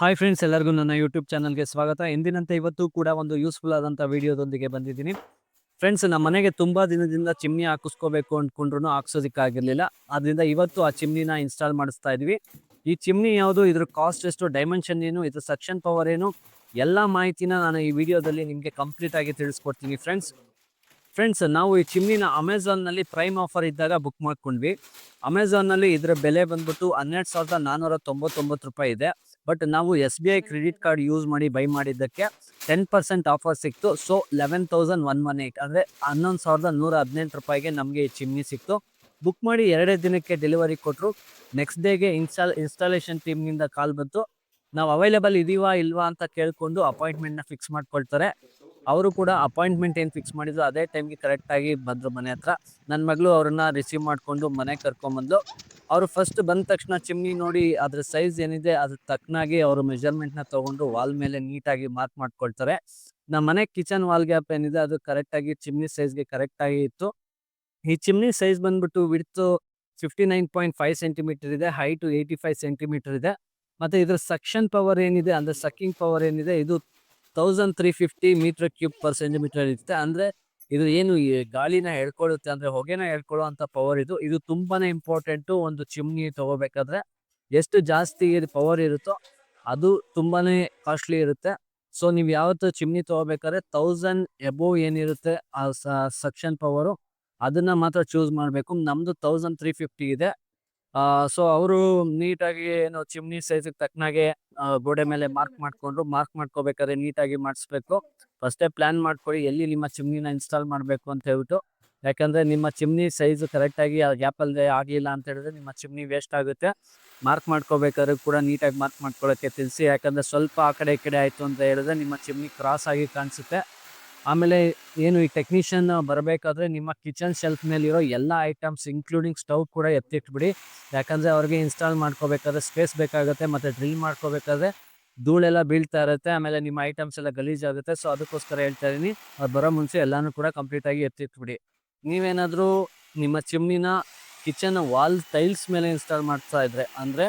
Hi friends ಎಲ್ಲರಿಗೂ ನನ್ನ YouTube ಚಾನಲ್ಗೆ ಸ್ವಾಗತ. ಎಂದಿನಂತೆ ಇವತ್ತು ಕೂಡ ಒಂದು ಯೂಸ್ಫುಲ್ ಆದಂಥ ವೀಡಿಯೋದೊಂದಿಗೆ ಬಂದಿದ್ದೀನಿ. ಫ್ರೆಂಡ್ಸ್ ನಮ್ಮ ಮನೆಗೆ ತುಂಬ ದಿನದಿಂದ ಚಿಮ್ನಿ ಹಾಕಿಸ್ಕೋಬೇಕು ಅಂದ್ಕೊಂಡ್ರು ಹಾಕ್ಸೋದಕ್ಕಾಗಿರಲಿಲ್ಲ ಆದ್ದರಿಂದ ಇವತ್ತು ಆ ಚಿಮ್ನಿನ ಇನ್ಸ್ಟಾಲ್ ಮಾಡಿಸ್ತಾ ಇದ್ವಿ. ಈ ಚಿಮ್ನಿ ಯಾವುದು, ಇದ್ರ ಕಾಸ್ಟ್ ಎಷ್ಟು ಡೈಮೆನ್ಷನ್ ಏನು, ಇದ್ರ ಸಕ್ಷನ್ ಪವರ್ ಏನು, ಎಲ್ಲ ಮಾಹಿತಿನ ನಾನು ಈ ವಿಡಿಯೋದಲ್ಲಿ ನಿಮಗೆ ಕಂಪ್ಲೀಟ್ ಆಗಿ ತಿಳಿಸ್ಕೊಡ್ತೀನಿ ಫ್ರೆಂಡ್ಸ್ ಫ್ರೆಂಡ್ಸ್ ನಾವು ಈ ಚಿಮ್ನಿನ ಅಮೆಝಾನ್ನಲ್ಲಿ ಪ್ರೈಮ್ ಆಫರ್ ಇದ್ದಾಗ ಬುಕ್ ಮಾಡ್ಕೊಂಡ್ವಿ. ಅಮೆಝಾನ್ನಲ್ಲಿ ಇದರ ಬೆಲೆ ಬಂದ್ಬಿಟ್ಟು ಹನ್ನೆರಡು ಸಾವಿರದ ನಾನ್ನೂರ ತೊಂಬತ್ತೊಂಬತ್ತು ರೂಪಾಯಿ ಇದೆ. ಬಟ್ ನಾವು S B I credit card use ಮಾಡಿ ಬೈ ಮಾಡಿದ್ದಕ್ಕೆ ಟೆನ್ ಪರ್ಸೆಂಟ್ ಆಫರ್ ಸಿಕ್ತು. So eleven thousand one one eight ಅಂದರೆ ಹನ್ನೊಂದು ಸಾವಿರದ ನೂರ ಹದಿನೆಂಟು ರೂಪಾಯಿಗೆ ನಮಗೆ ಈ ಚಿಮ್ನಿ ಸಿಕ್ತು. ಬುಕ್ ಮಾಡಿ ಎರಡೇ ದಿನಕ್ಕೆ ಡೆಲಿವರಿ ಕೊಟ್ಟರು ನೆಕ್ಸ್ಟ್ ಡೇಗೆ ಇನ್ಸ್ಟಾಲ್ ಇನ್ಸ್ಟಾಲೇಷನ್ ಟೀಮ್ನಿಂದ ಕಾಲ್ ಬಂತು. ನಾವು ಅವೈಲೇಬಲ್ ಇದೀವಾ ಇಲ್ವಾ ಅಂತ ಕೇಳಿಕೊಂಡು ಅಪಾಯಿಂಟ್ಮೆಂಟ್ನ ಫಿಕ್ಸ್ ಮಾಡ್ಕೊಳ್ತಾರೆ. ಅವರು ಕೂಡ ಅಪಾಯಿಂಟ್ಮೆಂಟ್ ಏನು ಫಿಕ್ಸ್ ಮಾಡಿದ್ರು, ಅದೇ ಟೈಮ್ಗೆ ಕರೆಕ್ಟಾಗಿ ಬಂದರು ಮನೆ ಹತ್ರ. ನನ್ನ ಮಗಳು ಅವ್ರನ್ನ ರಿಸೀವ್ ಮಾಡಿಕೊಂಡು ಮನೆಗೆ ಕರ್ಕೊಂಬಂದು ಅವರು ಫಸ್ಟ್ ಬಂದ ತಕ್ಷಣ ಚಿಮ್ನಿ ನೋಡಿ ಅದ್ರ ಸೈಜ್ ಏನಿದೆ, ಅದ್ರ ತಕ್ಕನಾಗಿ ಅವರು ಮೆಜರ್ಮೆಂಟ್ನ ತೊಗೊಂಡು ವಾಲ್ ಮೇಲೆ ನೀಟಾಗಿ ಮಾರ್ಕ್ ಮಾಡ್ಕೊಳ್ತಾರೆ. ನಮ್ಮ ಮನೆ ಕಿಚನ್ ವಾಲ್ ಗ್ಯಾಪ್ ಏನಿದೆ, ಅದು ಕರೆಕ್ಟಾಗಿ ಚಿಮ್ನಿ ಸೈಜ್ಗೆ ಕರೆಕ್ಟಾಗಿ ಇತ್ತು. ಈ ಚಿಮ್ನಿ ಸೈಜ್ ಬಂದ್ಬಿಟ್ಟು width fifty nine point five centimetre ಇದೆ ಹೈಟು ಏಯ್ಟಿ ಫೈವ್ ಸೆಂಟಿಮೀಟರ್ ಇದೆ. ಮತ್ತು ಇದ್ರ ಸಕ್ಷನ್ ಪವರ್ ಏನಿದೆ ಅಂದರೆ ಸಕ್ಕಿಂಗ್ ಪವರ್ ಏನಿದೆ, ಇದು thousand three fifty metre cube per centimetre ಇರುತ್ತೆ. ಅಂದರೆ ಇದು ಏನು ಗಾಳಿನ ಹೇಳ್ಕೊಳ್ಳುತ್ತೆ ಅಂದರೆ ಹೊಗೆನ ಹೇಳ್ಕೊಳ್ಳೋ ಅಂಥ ಪವರ್ ಇದು. ಇದು ತುಂಬಾನೇ ಇಂಪಾರ್ಟೆಂಟು ಒಂದು ಚಿಮ್ನಿ ತಗೋಬೇಕಾದ್ರೆ ಎಷ್ಟು ಜಾಸ್ತಿ ಪವರ್ ಇರುತ್ತೋ ಅದು ತುಂಬಾನೇ ಕಾಸ್ಟ್ಲಿ ಇರುತ್ತೆ. ಸೊ ನೀವು ಯಾವತ್ತು ಚಿಮ್ನಿ ತಗೋಬೇಕಾದ್ರೆ ತೌಸಂಡ್ ಎಬೋವ್ ಏನಿರುತ್ತೆ ಆ ಸಕ್ಷನ್ ಪವರು ಅದನ್ನ ಮಾತ್ರ ಚೂಸ್ ಮಾಡಬೇಕು. ನಮ್ದು ತೌಸಂಡ್ ತ್ರೀ ಫಿಫ್ಟಿ ಇದೆ. ಸೊ ಅವರು ನೀಟಾಗಿ ಏನು ಚಿಮ್ನಿ ಸೈಜ್ ತಕ್ಕನಾಗೆ ಗೋಡೆ ಮೇಲೆ ಮಾರ್ಕ್ ಮಾಡ್ಕೊಂಡ್ರು. ಮಾರ್ಕ್ ಮಾಡ್ಕೋಬೇಕಾದ್ರೆ ನೀಟಾಗಿ ಮಾಡಿಸ್ಬೇಕು. ಫಸ್ಟೇ ಪ್ಲಾನ್ ಮಾಡ್ಕೊಳ್ಳಿ, ಎಲ್ಲಿ ನಿಮ್ಮ ಚಿಮ್ನಿನ ಇನ್ಸ್ಟಾಲ್ ಮಾಡಬೇಕು ಅಂತ ಹೇಳ್ಬಿಟ್ಟು. ಯಾಕಂದ್ರೆ ನಿಮ್ಮ ಚಿಮ್ನಿ ಸೈಜ್ ಕರೆಕ್ಟಾಗಿ ಆ ಗ್ಯಾಪಲ್ಲಿ ಆಗಲಿಲ್ಲ ಅಂತ ಹೇಳಿದ್ರೆ ನಿಮ್ಮ ಚಿಮ್ನಿ ವೇಸ್ಟ್ ಆಗುತ್ತೆ. ಮಾರ್ಕ್ ಮಾಡ್ಕೋಬೇಕಾದ್ರೆ ಕೂಡ ನೀಟಾಗಿ ಮಾರ್ಕ್ ಮಾಡ್ಕೊಳ್ಳೋಕ್ಕೆ ತಿಳಿಸಿ. ಯಾಕಂದ್ರೆ ಸ್ವಲ್ಪ ಆ ಕಡೆ ಈ ಕಡೆ ಆಯಿತು ಅಂತ ಹೇಳಿದ್ರೆ ನಿಮ್ಮ ಚಿಮ್ನಿ ಕ್ರಾಸ್ ಆಗಿ ಕಾಣಿಸುತ್ತೆ. ಆಮೇಲೆ ಏನು ಈ ಟೆಕ್ನಿಷಿಯನ್ ಬರಬೇಕಾದ್ರೆ ನಿಮ್ಮ ಕಿಚನ್ ಶೆಲ್ಫ್ ಮೇಲಿರೋ ಎಲ್ಲ ಐಟಮ್ಸ್ ಇನ್ಕ್ಲೂಡಿಂಗ್ ಸ್ಟವ್ ಕೂಡ ಎತ್ತಿಟ್ಬಿಡಿ. ಯಾಕಂದರೆ ಅವ್ರಿಗೆ ಇನ್ಸ್ಟಾಲ್ ಮಾಡ್ಕೋಬೇಕಾದ್ರೆ ಸ್ಪೇಸ್ ಬೇಕಾಗುತ್ತೆ ಮತ್ತು ಡ್ರಿಲ್ ಮಾಡ್ಕೋಬೇಕಾದ್ರೆ ಧೂಳೆಲ್ಲ ಬೀಳ್ತಾ ಇರುತ್ತೆ, ಆಮೇಲೆ ನಿಮ್ಮ ಐಟಮ್ಸ್ ಎಲ್ಲ ಗಲೀಜಾಗುತ್ತೆ ಸೊ ಅದಕ್ಕೋಸ್ಕರ ಹೇಳ್ತಾ ಇದ್ದೀನಿ, ಅವ್ರು ಬರೋ ಮುಂಚೆ ಎಲ್ಲನೂ ಕೂಡ ಕಂಪ್ಲೀಟಾಗಿ ಎತ್ತಿಟ್ಬಿಡಿ. ನೀವೇನಾದರೂ ನಿಮ್ಮ ಚಿಮ್ನಿನ ಕಿಚನ್ ವಾಲ್ ಟೈಲ್ಸ್ ಮೇಲೆ ಇನ್ಸ್ಟಾಲ್ ಮಾಡ್ತಾ ಇದ್ರೆ, ಅಂದರೆ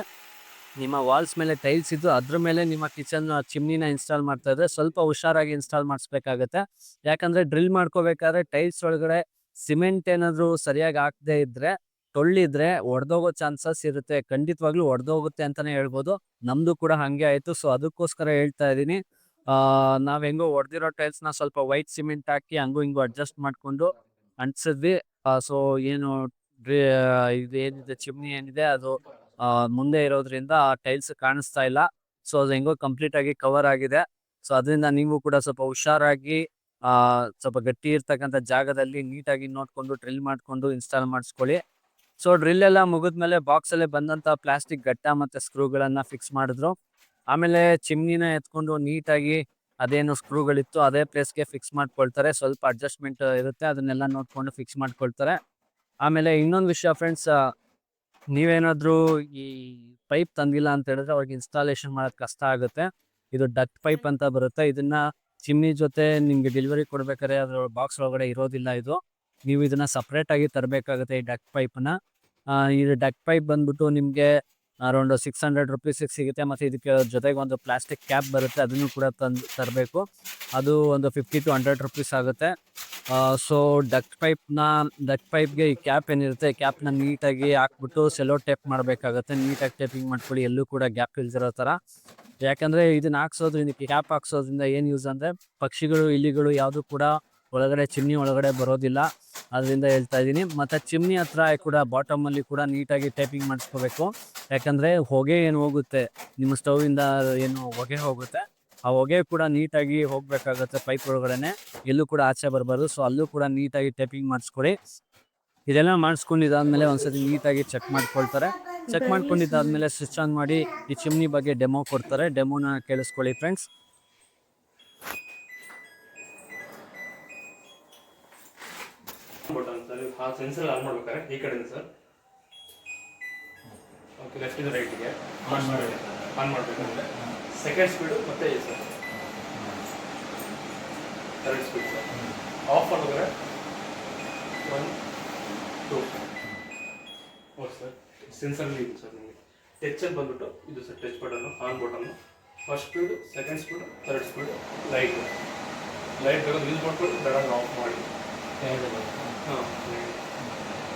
ನಿಮ್ಮ ವಾಲ್ಸ್ ಮೇಲೆ ಟೈಲ್ಸ್ ಇದ್ದು ಅದ್ರ ಮೇಲೆ ನಿಮ್ಮ ಕಿಚನ್ ಚಿಮ್ನಿನ ಇನ್ಸ್ಟಾಲ್ ಮಾಡ್ತಾ ಇದ್ರೆ ಸ್ವಲ್ಪ ಹುಷಾರಾಗಿ ಇನ್ಸ್ಟಾಲ್ ಮಾಡಿಸ್ಬೇಕಾಗತ್ತೆ. ಯಾಕಂದ್ರೆ ಡ್ರಿಲ್ ಮಾಡ್ಕೋಬೇಕಾದ್ರೆ ಟೈಲ್ಸ್ ಒಳಗಡೆ ಸಿಮೆಂಟ್ ಏನಾದರೂ ಸರಿಯಾಗಿ ಹಾಕದೇ ಇದ್ರೆ ಟೊಳ್ಳಿದ್ರೆ ಒಡೆದೋಗೋ ಚಾನ್ಸಸ್ ಇರುತ್ತೆ. ಖಂಡಿತವಾಗ್ಲೂ ಒಡೆದೋಗುತ್ತೆ ಅಂತಾನೆ ಹೇಳ್ಬೋದು. ನಮ್ದು ಕೂಡ ಹಂಗೆ ಆಯಿತು. ಸೊ ಅದಕ್ಕೋಸ್ಕರ ಹೇಳ್ತಾ ಇದ್ದೀನಿ. ನಾವ್ ಹೆಂಗೋ ಒಡೆದಿರೋ ಟೈಲ್ಸ್ನ ಸ್ವಲ್ಪ ವೈಟ್ ಸಿಮೆಂಟ್ ಹಾಕಿ ಹಂಗು ಹಿಂಗು ಅಡ್ಜಸ್ಟ್ ಮಾಡ್ಕೊಂಡು ಅಂಟಿಸಿದ್ವಿ. ಸೊ ಏನು ಏನಿದೆ ಚಿಮ್ನಿ ಏನಿದೆ, ಅದು ಮುಂದೆ ಇರೋದ್ರಿಂದ ಟೈಲ್ಸ್ ಕಾಣಿಸ್ತಾ ಇಲ್ಲ. ಸೊ, ಅದು ಹೆಂಗೋ ಕಂಪ್ಲೀಟ್ ಆಗಿ ಕವರ್ ಆಗಿದೆ. ಸೊ, ಅದರಿಂದ ನೀವು ಕೂಡ ಸ್ವಲ್ಪ ಹುಷಾರಾಗಿ ಸ್ವಲ್ಪ ಗಟ್ಟಿ ಇರ್ತಕ್ಕಂಥ ಜಾಗದಲ್ಲಿ ನೀಟಾಗಿ ನೋಡ್ಕೊಂಡು ಡ್ರಿಲ್ ಮಾಡ್ಕೊಂಡು ಇನ್ಸ್ಟಾಲ್ ಮಾಡಿಸ್ಕೊಳ್ಳಿ. ಸೊ, ಡ್ರಿಲ್ ಎಲ್ಲ ಮುಗಿದ್ಮೇಲೆ ಬಾಕ್ಸ್ ಅಲ್ಲೇ ಬಂದಂತ ಪ್ಲಾಸ್ಟಿಕ್ ಗಟ್ಟ ಮತ್ತೆ ಸ್ಕ್ರೂಗಳನ್ನ ಫಿಕ್ಸ್ ಮಾಡಿದ್ರು. ಆಮೇಲೆ ಚಿಮ್ನಿನ ಎತ್ಕೊಂಡು ನೀಟಾಗಿ ಅದೇನು ಸ್ಕ್ರೂಗಳಿತ್ತು, ಅದೇ ಪ್ಲೇಸ್ಗೆ ಫಿಕ್ಸ್ ಮಾಡ್ಕೊಳ್ತಾರೆ. ಸ್ವಲ್ಪ ಅಡ್ಜಸ್ಟ್ಮೆಂಟ್ ಇರುತ್ತೆ, ಅದನ್ನೆಲ್ಲ ನೋಡ್ಕೊಂಡು ಫಿಕ್ಸ್ ಮಾಡ್ಕೊಳ್ತಾರೆ. ಆಮೇಲೆ ಇನ್ನೊಂದು ವಿಷಯ ಫ್ರೆಂಡ್ಸ್ ನೀವೇನಾದ್ರೂ ಈ ಪೈಪ್ ತಂದಿಲ್ಲ ಅಂತ ಹೇಳಿದ್ರೆ ಅವ್ರಿಗೆ ಇನ್ಸ್ಟಾಲೇಷನ್ ಮಾಡೋದು ಕಷ್ಟ ಆಗುತ್ತೆ. ಇದು ಡಕ್ ಪೈಪ್ ಅಂತ ಬರುತ್ತೆ. ಇದನ್ನ ಚಿಮ್ನಿ ಜೊತೆ ನಿಮ್ಗೆ ಡೆಲಿವರಿ ಕೊಡ್ಬೇಕಾದ್ರೆ ಅದ್ರ ಬಾಕ್ಸ್ ಒಳಗಡೆ ಇರೋದಿಲ್ಲ ಇದು. ನೀವು ಇದನ್ನ ಸಪ್ರೇಟ್ ಆಗಿ ತರಬೇಕಾಗುತ್ತೆ ಈ ಡಕ್ ಪೈಪ್ನ ಇದು ಡಕ್ ಪೈಪ್ ಬಂದ್ಬಿಟ್ಟು ನಿಮಗೆ ಅರೌಂಡ್ ಸಿಕ್ಸ್ ಹಂಡ್ರೆಡ್ ರುಪೀಸಿಗೆ ಸಿಗುತ್ತೆ ಮತ್ತು ಇದಕ್ಕೆ ಜೊತೆಗೆ ಒಂದು ಪ್ಲಾಸ್ಟಿಕ್ ಕ್ಯಾಪ್ ಬರುತ್ತೆ. ಅದನ್ನು ಕೂಡ ತಂದು, ತರಬೇಕು. ಅದು ಒಂದು ಫಿಫ್ಟಿ ಟು ಹಂಡ್ರೆಡ್ ರುಪೀಸ್ ಆಗುತ್ತೆ. ಸೊ ಡಕ್ ಪೈಪ್ನ ಡಕ್ ಪೈಪ್ಗೆ ಈ ಕ್ಯಾಪ್ ಏನಿರುತ್ತೆ ಕ್ಯಾಪ್ನ ನೀಟಾಗಿ ಹಾಕ್ಬಿಟ್ಟು ಸೆಲೋ ಟೇಪ್ ಮಾಡಬೇಕಾಗುತ್ತೆ. ನೀಟಾಗಿ ಟೇಪಿಂಗ್ ಮಾಡ್ಕೊಳ್ಳಿ, ಎಲ್ಲೂ ಕೂಡ ಗ್ಯಾಪ್ ಇಲ್ದಿರೋ ಥರ. ಯಾಕಂದರೆ ಇದನ್ನ ಹಾಕ್ಸೋದ್ರಿಂದ ಕ್ಯಾಪ್ ಹಾಕ್ಸೋದ್ರಿಂದ ಏನು ಯೂಸ್ ಅಂದರೆ, ಪಕ್ಷಿಗಳು, ಇಲಿಗಳು ಯಾವುದು ಕೂಡ ಒಳಗಡೆ, ಚಿಮ್ನಿ ಒಳಗಡೆ ಬರೋದಿಲ್ಲ. ಅದರಿಂದ ಹೇಳ್ತಾ ಇದ್ದೀನಿ. ಮತ್ತು ಚಿಮ್ನಿ ಹತ್ರ ಕೂಡ ಬಾಟಮಲ್ಲಿ ಕೂಡ ನೀಟಾಗಿ ಟೈಪಿಂಗ್ ಮಾಡಿಸ್ಕೋಬೇಕು. ಯಾಕಂದರೆ ಹೊಗೆ ಏನು ಹೋಗುತ್ತೆ, ನಿಮ್ಮ ಸ್ಟೌವಿಂದ ಏನು ಹೊಗೆ ಹೋಗುತ್ತೆ. ಆ ಹೊಗೆ ಕೂಡ ನೀಟಾಗಿ ಹೋಗಬೇಕಾಗುತ್ತೆ ಪೈಪ್ ಒಳಗಡೆನೆ. ಎಲ್ಲೂ ಕೂಡ ಆಚೆ ಬರಬಾರ್ದು. ಸೊ ಅಲ್ಲೂ ಕೂಡ ನೀಟಾಗಿ ಟೈಪಿಂಗ್ ಮಾಡಿಸ್ಕೊಡಿ. ಇದೆಲ್ಲ ಮಾಡಿಸ್ಕೊಂಡಿದ್ದಾದ್ಮೇಲೆ ಒಂದ್ಸತಿ ನೀಟಾಗಿ ಚೆಕ್ ಮಾಡ್ಕೊಳ್ತಾರೆ. ಚೆಕ್ ಮಾಡ್ಕೊಂಡಿದ್ದಾದ್ಮೇಲೆ ಸ್ವಿಚ್ ಆನ್ ಮಾಡಿ ಈ ಚಿಮ್ನಿ ಬಗ್ಗೆ ಡೆಮೋ ಕೊಡ್ತಾರೆ. ಡೆಮೋನ ಕೇಳಿಸ್ಕೊಳ್ಳಿ ಫ್ರೆಂಡ್ಸ್ ಬಟನ್ ಸರ್. ಆ ಸೆನ್ಸರ್ ಆನ್ ಮಾಡ್ಬೇಕಾದ್ರೆ ಈ ಕಡೆಯಿಂದ ಸರ್. ಓಕೆ ಲೆಫ್ಟ್ ಇಂದ ರೈಟ್ಗೆ ಆನ್ ಮಾಡಿ ಆನ್ ಮಾಡಬೇಕಂದ್ರೆ ಸೆಕೆಂಡ್ ಸ್ಪೀಡು ಮತ್ತೆ ಇದೆ sir third speed sir off ಮಾಡಿದ್ರೆ ಒನ್ ಟೂ ಓಕೆ ಸರ್ ಸೆನ್ಸರ್ಲಿ ಇದೆ ಸರ್ ನಿಮಗೆ. ಟಚ್ ಅಲ್ಲಿ ಬಂದ್ಬಿಟ್ಟು ಇದು sir touch button on button first speed second speed third speed light light ಬೇಕಾದ್ರೆ ಯೂಸ್ ಮಾಡ್ಕೊಂಡು ಬೇಡ ಆಫ್ ಮಾಡಿ. ಹಾಂ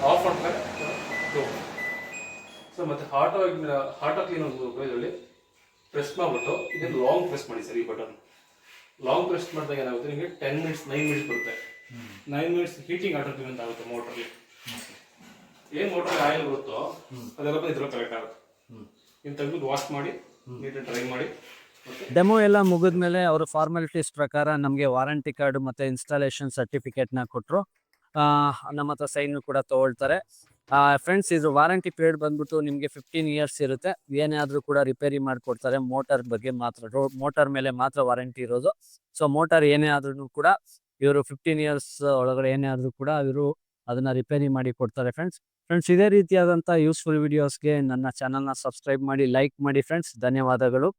ಆಫ್ ಮಾಡ್ತಾರೆ ಸೊ ಮತ್ತೆ ಹಾಟೋ ಹಾಟೋ ಕ್ಲೀನ್ ಒಂದು ಇದರಲ್ಲಿ. ಪ್ರೆಸ್ ಮಾಡಿಬಿಟ್ಟು ಇದನ್ನು ಲಾಂಗ್ ಪ್ರೆಸ್ ಮಾಡಿ ಸರ್ ಈ ಬಟನ್ ಲಾಂಗ್ ಪ್ರೆಸ್ ಮಾಡಿದಾಗ ಏನಾಗುತ್ತೆ? ನಿಮಗೆ ಟೆನ್ ಮಿನಿಟ್ಸ್ ನೈನ್ ಮಿನಿಟ್ಸ್ ಬರುತ್ತೆ. Nine minutes heating auto clean ಅಂತ ಆಗುತ್ತೆ ಮೋಟ್ರಲ್ಲಿ ಏನು ಮೋಟರ್ ಆಯಿಲ್ ಬರುತ್ತೋ, ಅದೆಲ್ಲ ಬಂದು ಇದ್ರಲ್ಲಿ ಕಲೆಕ್ಟ್ ಆಗುತ್ತೆ. ಇನ್ನು ತೆಗೆದು ವಾಶ್ ಮಾಡಿ ನೀಟಾಗಿ ಡ್ರೈ ಮಾಡಿ ಡೆಮೋ ಎಲ್ಲ ಮುಗಿದ್ಮೇಲೆ ಅವರು ಫಾರ್ಮಾಲಿಟೀಸ್ ಪ್ರಕಾರ ನಮಗೆ ವಾರಂಟಿ ಕಾರ್ಡ್ ಮತ್ತೆ ಇನ್ಸ್ಟಾಲೇಷನ್ ಸರ್ಟಿಫಿಕೇಟ್ನ ಕೊಟ್ಟರು ನಮ್ಮ ಹತ್ರ ಸೈನ್ ಕೂಡ ತಗೊಳ್ತಾರೆ. ಫ್ರೆಂಡ್ಸ್ ಇದು ವಾರಂಟಿ ಪೀರಿಯಡ್ ಬಂದ್ಬಿಟ್ಟು ನಿಮಗೆ ಫಿಫ್ಟೀನ್ ಇಯರ್ಸ್ ಇರುತ್ತೆ. ಏನೇ ಆದರೂ ಕೂಡ ರಿಪೇರಿ ಮಾಡಿಕೊಡ್ತಾರೆ ಮೋಟರ್ ಬಗ್ಗೆ ಮಾತ್ರ ಮೋಟಾರ್ ಮೇಲೆ ಮಾತ್ರ ವಾರಂಟಿ ಇರೋದು. ಸೊ ಮೋಟಾರ್ ಏನೇ ಆದ್ರೂ ಕೂಡ ಇವರು ಫಿಫ್ಟೀನ್ ಇಯರ್ಸ್ ಒಳಗಡೆ ಏನೇ ಆದರೂ ಕೂಡ ಇವರು ಅದನ್ನ ರಿಪೇರಿ ಮಾಡಿ ಕೊಡ್ತಾರೆ ಫ್ರೆಂಡ್ಸ್ ಫ್ರೆಂಡ್ಸ್ ಇದೇ ರೀತಿಯಾದಂಥ ಯೂಸ್ಫುಲ್ ವಿಡಿಯೋಸ್ಗೆ ನನ್ನ ಚಾನಲ್ನ ಸಬ್ಸ್ಕ್ರೈಬ್ ಮಾಡಿ ಲೈಕ್ ಮಾಡಿ ಫ್ರೆಂಡ್ಸ್ ಧನ್ಯವಾದಗಳು.